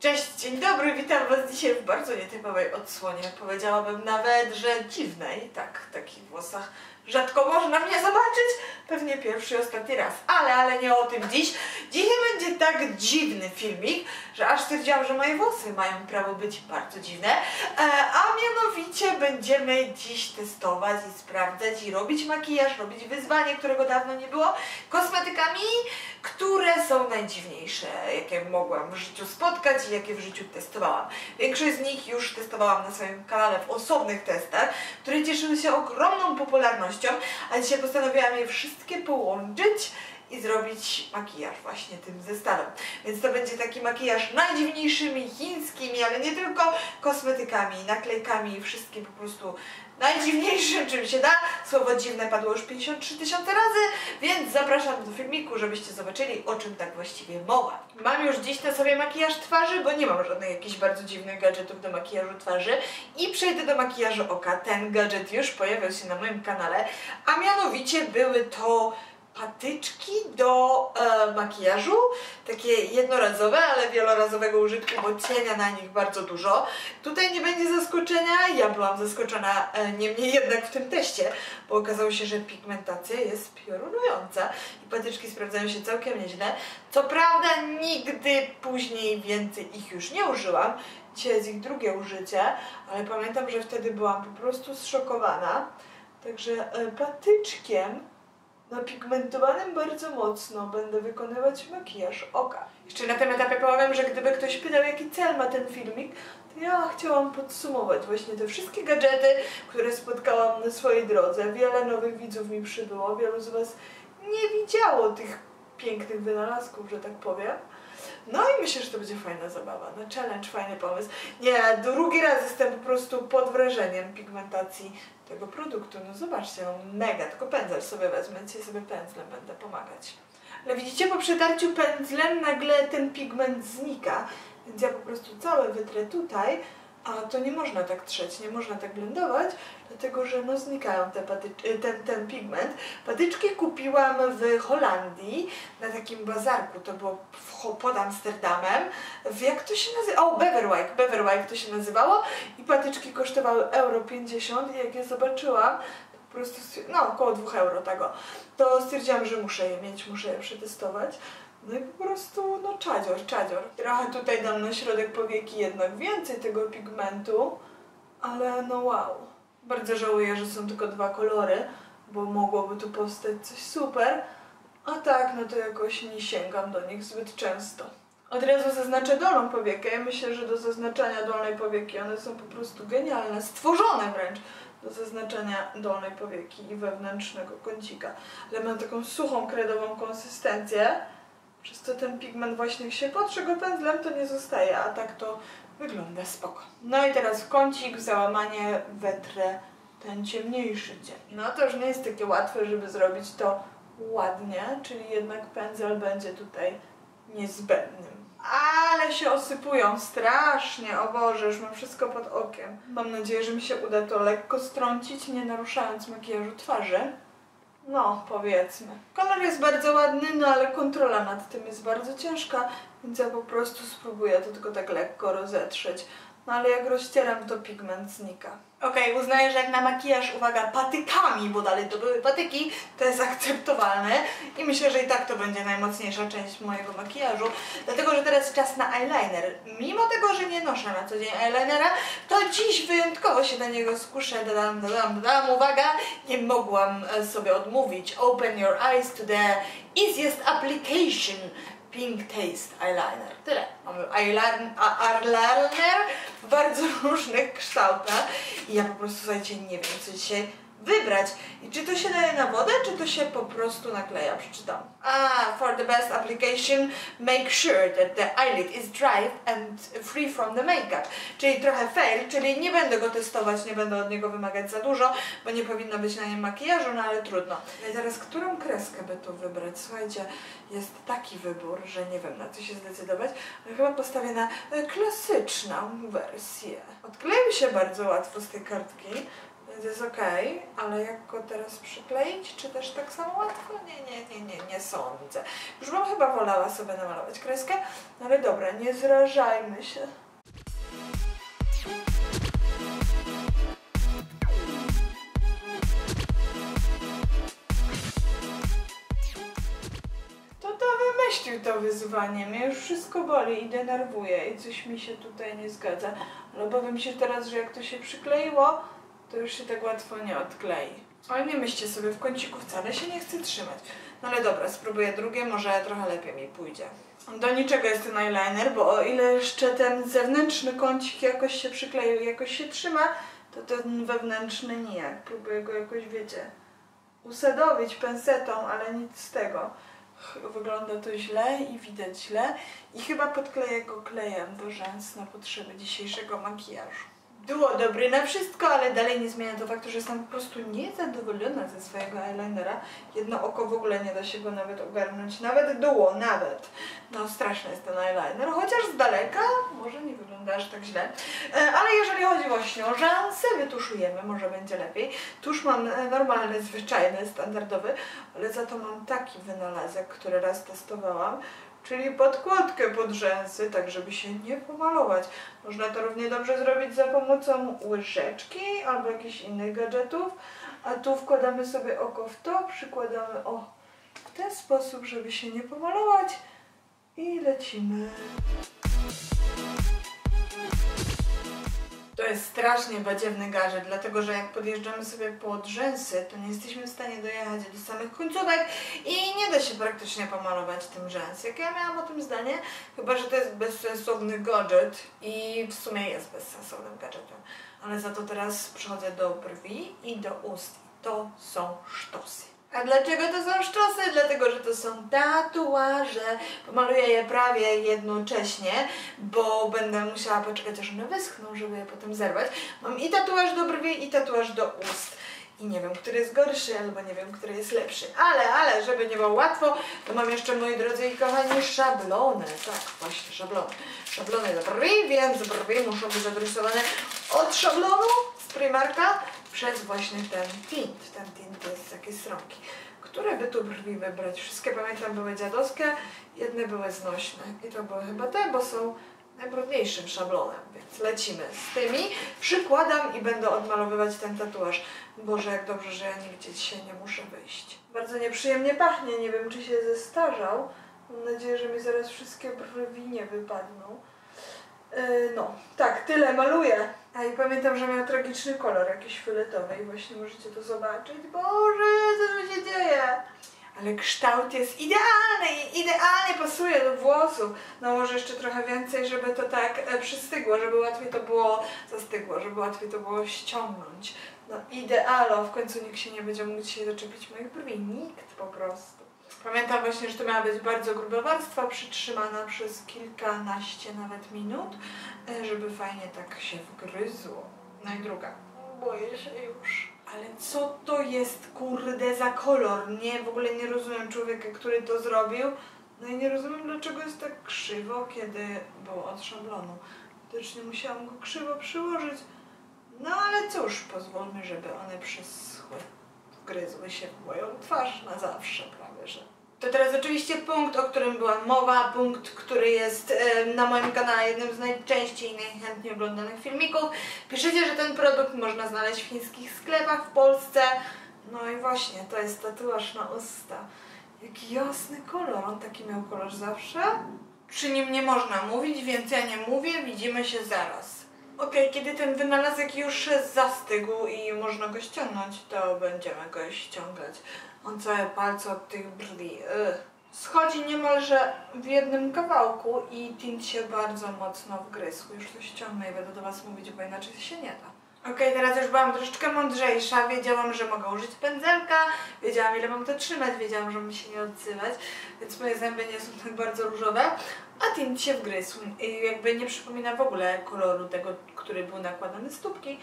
Cześć, dzień dobry, witam Was dzisiaj w bardzo nietypowej odsłonie. Powiedziałabym nawet, że dziwnej, tak, w takich włosach rzadko można mnie zobaczyć. Pewnie pierwszy i ostatni raz, ale, ale nie o tym dziś. Dzisiaj będzie tak dziwny filmik, że aż stwierdziłam, że moje włosy mają prawo być bardzo dziwne. E, a mianowicie będziemy dziś testować i sprawdzać i robić makijaż, robić wyzwanie, którego dawno nie było, kosmetykami, które są najdziwniejsze, jakie mogłam w życiu spotkać i jakie w życiu testowałam. Większość z nich już testowałam na swoim kanale w osobnych testach, które cieszyły się ogromną popularnością, a dzisiaj postanowiłam je wszystkie połączyć i zrobić makijaż właśnie tym zestawem. Więc to będzie taki makijaż najdziwniejszymi chińskimi, ale nie tylko kosmetykami, naklejkami i wszystkim po prostu najdziwniejszym czym się da. Słowo dziwne padło już 53 tysiące razy, więc zapraszam do filmiku, żebyście zobaczyli o czym tak właściwie mowa. Mam już dziś na sobie makijaż twarzy, bo nie mam żadnych jakichś bardzo dziwnych gadżetów do makijażu twarzy i przejdę do makijażu oka. Ten gadżet już pojawiał się na moim kanale, a mianowicie były to patyczki do e, makijażu, takie jednorazowe, ale wielorazowego użytku, bo cienia na nich bardzo dużo. Tutaj nie będzie zaskoczenia, ja byłam zaskoczona e, niemniej jednak w tym teście, bo okazało się, że pigmentacja jest piorunująca i patyczki sprawdzają się całkiem nieźle. Co prawda nigdy później więcej ich już nie użyłam, dzisiaj jest ich drugie użycie, ale pamiętam, że wtedy byłam po prostu zszokowana. Także e, patyczkiem napigmentowanym bardzo mocno będę wykonywać makijaż oka. Jeszcze na tym etapie powiem, że gdyby ktoś pytał, jaki cel ma ten filmik, to ja chciałam podsumować właśnie te wszystkie gadżety, które spotkałam na swojej drodze. Wiele nowych widzów mi przybyło, wielu z Was nie widziało tych pięknych wynalazków, że tak powiem. No i myślę, że to będzie fajna zabawa. No challenge, fajny pomysł. Nie, drugi raz jestem po prostu pod wrażeniem pigmentacji tego produktu. No zobaczcie, no mega, tylko pędzel sobie wezmę, dzisiaj sobie pędzlem będę pomagać. Ale widzicie, po przetarciu pędzlem nagle ten pigment znika, więc ja po prostu całe wytrę tutaj, a to nie można tak trzeć, nie można tak blendować, dlatego że no znikają te ten, ten pigment. Patyczki kupiłam w Holandii na takim bazarku, to było w, pod Amsterdamem. W, jak to się nazywa? O, Beverwijk, Beverwijk to się nazywało i patyczki kosztowały euro 50 i jak je zobaczyłam, po prostu, no około 2 euro tego, to stwierdziłam, że muszę je mieć, muszę je przetestować. No i po prostu, no czadzior, czadzior. Trochę tutaj dam na środek powieki jednak więcej tego pigmentu, ale no wow. Bardzo żałuję, że są tylko dwa kolory, bo mogłoby tu powstać coś super, a tak, no to jakoś nie sięgam do nich zbyt często. Od razu zaznaczę dolną powiekę. Ja myślę, że do zaznaczania dolnej powieki one są po prostu genialne, stworzone wręcz do zaznaczenia dolnej powieki i wewnętrznego kącika. Ale mam taką suchą, kredową konsystencję, przez to ten pigment właśnie się potrze go pędzlem, to nie zostaje, a tak to wygląda spoko. No i teraz kącik, załamanie, wetrę, ten ciemniejszy cień. No to już nie jest takie łatwe, żeby zrobić to ładnie, czyli jednak pędzel będzie tutaj niezbędnym. Ale się osypują strasznie, o Boże, już mam wszystko pod okiem. Mam nadzieję, że mi się uda to lekko strącić, nie naruszając makijażu twarzy. No, powiedzmy. Kolor jest bardzo ładny, no ale kontrola nad tym jest bardzo ciężka, więc ja po prostu spróbuję to tylko tak lekko rozetrzeć. No ale jak rozcieram, to pigment znika. Okej, okay, uznaję, że jak na makijaż, uwaga, patykami, bo dalej to były patyki, to jest akceptowalne i myślę, że i tak to będzie najmocniejsza część mojego makijażu, dlatego, że teraz czas na eyeliner. Mimo tego, że nie noszę na co dzień eyelinera, to dziś wyjątkowo się na niego skuszę, dadam, dadam, dadam, uwaga, nie mogłam e, sobie odmówić. Open your eyes to the easiest application Pink Taste Eyeliner. Tyle. Mamy eyeliner, eyeliner w bardzo różnych kształtach i ja po prostu, słuchajcie, nie wiem, co dzisiaj wybrać. I czy to się daje na wodę, czy to się po prostu nakleja? Przeczytam. Ah, for the best application, make sure that the eyelid is dry and free from the makeup. Czyli trochę fail, czyli nie będę go testować, nie będę od niego wymagać za dużo, bo nie powinno być na nim makijażu, no ale trudno. I teraz, którą kreskę by tu wybrać? Słuchajcie, jest taki wybór, że nie wiem na co się zdecydować, ale chyba postawię na klasyczną wersję. Odkleił się bardzo łatwo z tej kartki, Więc jest okej, ale jak go teraz przykleić, czy też tak samo łatwo? Nie, nie, nie, nie, nie sądzę. Już bym chyba wolała sobie namalować kreskę, no ale dobra, nie zrażajmy się. Wymyślił to wyzwanie. Mnie już wszystko boli i denerwuje i coś mi się tutaj nie zgadza. Ale obawiam się teraz, że jak to się przykleiło, to już się tak łatwo nie odklei. Ale nie myślcie sobie, w kąciku wcale się nie chce trzymać. No ale dobra, spróbuję drugie, może trochę lepiej mi pójdzie. Do niczego jest ten eyeliner, bo o ile jeszcze ten zewnętrzny kącik jakoś się przykleił, jakoś się trzyma, to ten wewnętrzny nijak. Próbuję go jakoś, wiecie, usadowić pensetą, ale nic z tego. Wygląda to źle i widać źle i chyba podkleję go klejem do rzęs na potrzeby dzisiejszego makijażu. Było dobry na wszystko, ale dalej nie zmienia to faktu, że jestem po prostu niezadowolona ze swojego eyelinera. Jedno oko w ogóle nie da się go nawet ogarnąć, nawet duło, nawet. No straszny jest ten eyeliner, chociaż z daleka może nie wygląda aż tak źle. E, Ale jeżeli chodzi właśnie o rzęsy, wytuszujemy, może będzie lepiej. Tusz mam e, normalny, zwyczajny, standardowy, ale za to mam taki wynalazek, który raz testowałam, czyli podkładkę pod rzęsy, tak żeby się nie pomalować. Można to równie dobrze zrobić za pomocą łyżeczki albo jakichś innych gadżetów, a tu wkładamy sobie oko w to, przykładamy o w ten sposób, żeby się nie pomalować i lecimy. To jest strasznie badziewny gadżet, dlatego że jak podjeżdżamy sobie pod rzęsy, to nie jesteśmy w stanie dojechać do samych końcówek i nie da się praktycznie pomalować tym rzęs. Jak ja miałam o tym zdanie, chyba że to jest bezsensowny gadżet i w sumie jest bezsensownym gadżetem. Ale za to teraz przechodzę do brwi i do ust. To są sztosy. A dlaczego to są sztosy? Dlatego, że to są tatuaże. Pomaluję je prawie jednocześnie, bo będę musiała poczekać, aż one wyschną, żeby je potem zerwać. Mam i tatuaż do brwi, i tatuaż do ust. I nie wiem, który jest gorszy, albo nie wiem, który jest lepszy. Ale, ale, żeby nie było łatwo, to mam jeszcze, moi drodzy i kochani, szablony. Tak, właśnie, szablony. Szablony do brwi, więc brwi muszą być adresowane od szablonu z Primarka przez właśnie ten tint. Ten tint to jest takie stronki. Które by tu brwi wybrać? Wszystkie pamiętam były dziadowskie, jedne były znośne. I to były chyba te, bo są najbrudniejszym szablonem, więc lecimy z tymi. Przykładam i będę odmalowywać ten tatuaż. Boże, jak dobrze, że ja nigdzie dzisiaj nie muszę wyjść. Bardzo nieprzyjemnie pachnie, nie wiem czy się zestarzał. Mam nadzieję, że mi zaraz wszystkie brwi nie wypadną. Yy, no, tak, tyle maluję. A i pamiętam, że miał tragiczny kolor, jakiś fioletowy i właśnie możecie to zobaczyć. Boże, co się dzieje? Ale kształt jest idealny idealnie pasuje do włosów. No może jeszcze trochę więcej, żeby to tak e, przystygło, żeby łatwiej to było zastygło, żeby łatwiej to było ściągnąć. No idealo, w końcu nikt się nie będzie mógł dzisiaj doczepić moich brwi. Nikt po prostu. Pamiętam właśnie, że to miała być bardzo gruba warstwa, przytrzymana przez kilkanaście nawet minut, e, żeby fajnie tak się wgryzło. No i druga. Boję się już. Ale co to jest kurde za kolor? Nie, w ogóle nie rozumiem człowieka, który to zrobił. No i nie rozumiem, dlaczego jest tak krzywo, kiedy było od szablonu. Widocznie musiałam go krzywo przyłożyć. No ale cóż, pozwólmy, żeby one przyschły. Wgryzły się w moją twarz na zawsze prawie, że. To teraz oczywiście punkt, o którym była mowa, punkt, który jest na moim kanale jednym z najczęściej i najchętniej oglądanych filmików. Piszecie, że ten produkt można znaleźć w chińskich sklepach w Polsce. No i właśnie, to jest tatuaż na usta. Jaki jasny kolor, on taki miał kolor zawsze? Przy nim nie można mówić, więc ja nie mówię, widzimy się zaraz. Okej, kiedy ten wynalazek już zastygł i można go ściągnąć, to będziemy go ściągać. On całe palce od tych brwi. Ugh. Schodzi niemalże w jednym kawałku i tint się bardzo mocno wgryzł. Już to ściągnę i będę do Was mówić, bo inaczej się nie da. Okej, teraz już byłam troszeczkę mądrzejsza, wiedziałam, że mogę użyć pędzelka, wiedziałam ile mam to trzymać, wiedziałam, że mi się nie odzywać, więc moje zęby nie są tak bardzo różowe, a tint się wgryzł. I jakby nie przypomina w ogóle koloru tego, który był nakładany stópki,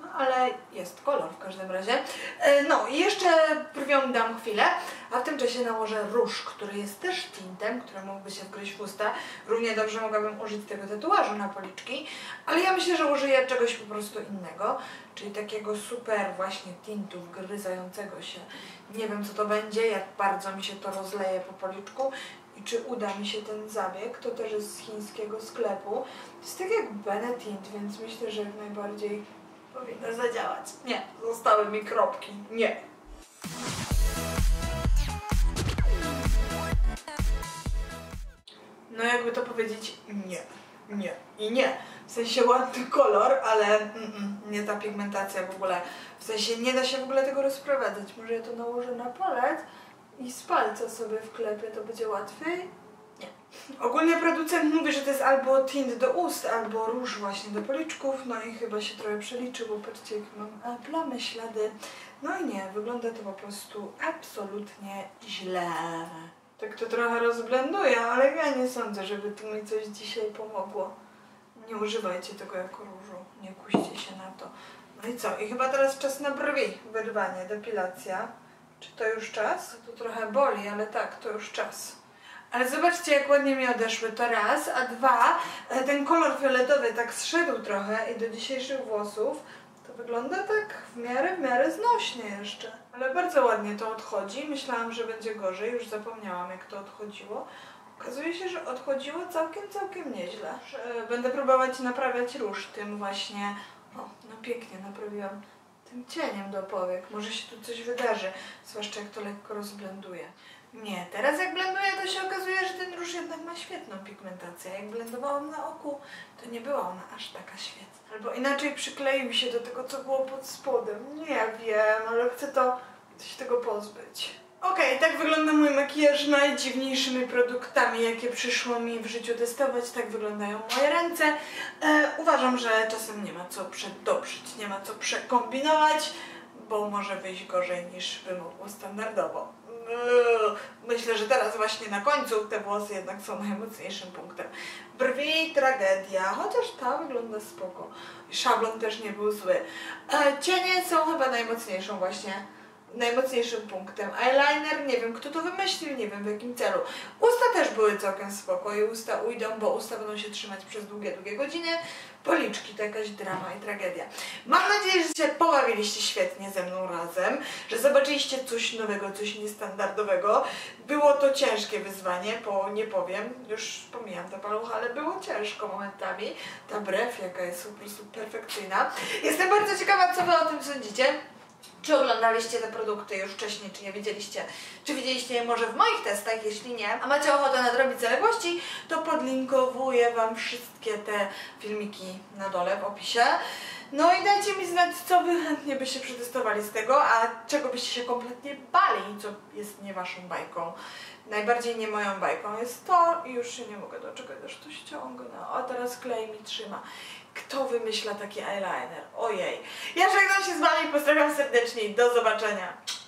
No, ale jest kolor w każdym razie. E, No i jeszcze brwiom dam chwilę, a w tym czasie nałożę róż, który jest też tintem, który mógłby się wgryźć w usta. Równie dobrze mogłabym użyć tego tatuażu na policzki, ale ja myślę, że użyję czegoś po prostu innego, czyli takiego super właśnie tintu wgryzającego się. Nie wiem co to będzie, jak bardzo mi się to rozleje po policzku i czy uda mi się ten zabieg. To też jest z chińskiego sklepu. To jest tak jak Benetint, więc myślę, że najbardziej powinno zadziałać. Nie, zostały mi kropki. Nie. No jakby to powiedzieć, nie, nie i nie. W sensie ładny kolor, ale mm, mm, nie ta pigmentacja w ogóle. W sensie nie da się w ogóle tego rozprowadzać. Może ja to nałożę na palec i z palca sobie wklepię, to będzie łatwiej? Nie. Ogólnie producent mówi, że to jest albo tint do ust, albo róż właśnie do policzków, no i chyba się trochę przeliczył, bo patrzcie jak mam e, plamy, ślady. No i nie, wygląda to po prostu absolutnie źle. Tak to trochę rozblenduję, ale ja nie sądzę, żeby tu mi coś dzisiaj pomogło. Nie używajcie tego jako różu, nie kuście się na to. No i co? I chyba teraz czas na brwi, wyrwanie, depilacja. Czy to już czas? To trochę boli, ale tak, to już czas. Ale zobaczcie, jak ładnie mi odeszły, to raz, a dwa, e, ten kolor fioletowy tak zszedł trochę i do dzisiejszych włosów to wygląda tak w miarę, w miarę znośnie jeszcze. Ale bardzo ładnie to odchodzi, myślałam, że będzie gorzej, już zapomniałam jak to odchodziło. Okazuje się, że odchodziło całkiem, całkiem nieźle. E, Będę próbować naprawiać róż tym właśnie, o, no pięknie naprawiłam tym cieniem do powiek. Może się tu coś wydarzy, zwłaszcza jak to lekko rozblenduje. Nie, teraz jak blenduję, to się okazuje, że ten róż jednak ma świetną pigmentację. Jak blendowałam na oku, to nie była ona aż taka świetna. Albo inaczej przykleił się do tego, co było pod spodem. Nie wiem, ale chcę to, chcę się tego pozbyć. Okej, tak wygląda mój makijaż najdziwniejszymi produktami, jakie przyszło mi w życiu testować. Tak wyglądają moje ręce. E, uważam, że czasem nie ma co przedobrzyć, nie ma co przekombinować, bo może wyjść gorzej niż by mogło standardowo. Teraz właśnie na końcu te włosy jednak są najmocniejszym punktem. Brwi tragedia, chociaż ta wygląda spoko. Szablon też nie był zły. E, cienie są chyba najmocniejszą właśnie najmocniejszym punktem. Eyeliner, nie wiem kto to wymyślił, nie wiem w jakim celu. Usta też były całkiem spoko i usta ujdą, bo usta będą się trzymać przez długie, długie godziny. Policzki to jakaś drama i tragedia. Mam nadzieję, że się pobawiliście świetnie ze mną razem, że zobaczyliście coś nowego, coś niestandardowego. Było to ciężkie wyzwanie, bo nie powiem, już pomijam te palucha, ale było ciężko momentami. Ta brew, jaka jest po prostu perfekcyjna. Jestem bardzo ciekawa, co wy o tym sądzicie. Czy oglądaliście te produkty już wcześniej, czy nie wiedzieliście? Czy widzieliście je może w moich testach? Jeśli nie, a macie ochotę nadrobić zaległości, to podlinkowuję Wam wszystkie te filmiki na dole w opisie. No i dajcie mi znać, co Wy chętnie byście przetestowali z tego, a czego byście się kompletnie bali, co jest nie Waszą bajką. Najbardziej nie moją bajką jest to i już się nie mogę doczekać, aż to ściągnę. A teraz klej mi trzyma. Kto wymyśla taki eyeliner? Ojej. Ja żegnam się z Wami, pozdrawiam serdecznie i do zobaczenia.